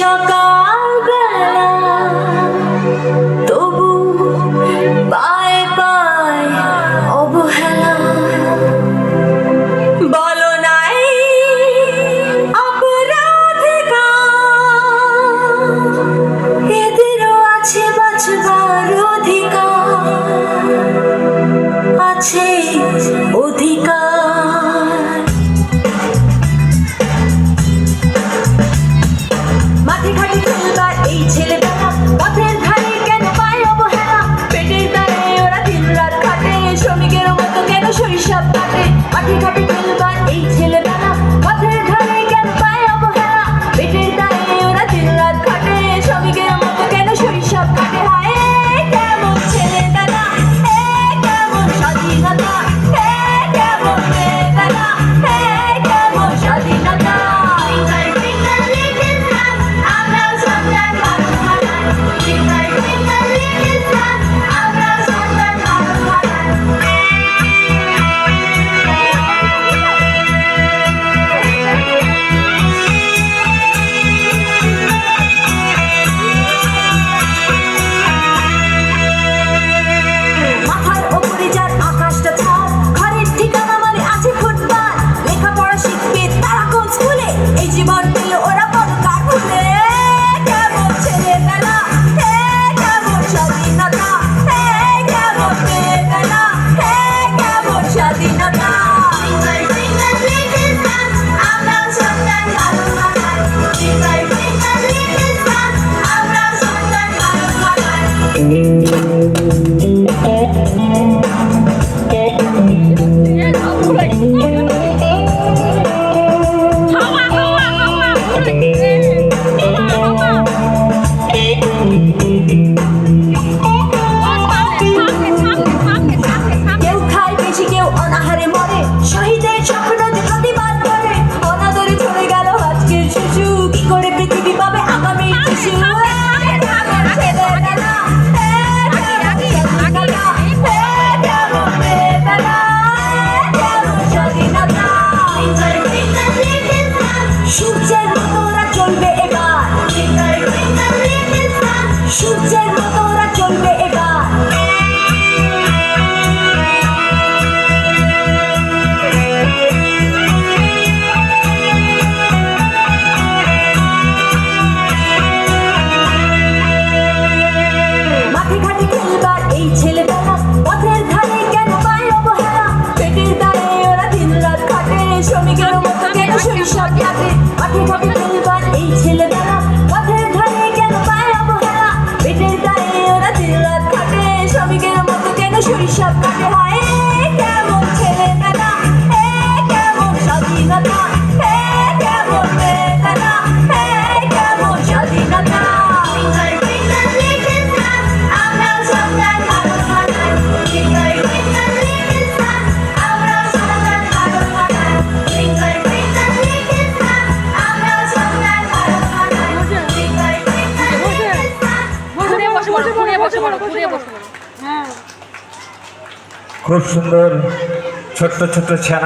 সকাল কীভাবে খেলবা এই ছেলেটা সেই ছেলেবেলা হ্যাঁ। খুব সুন্দর ছোট্ট ছোট্ট ছানা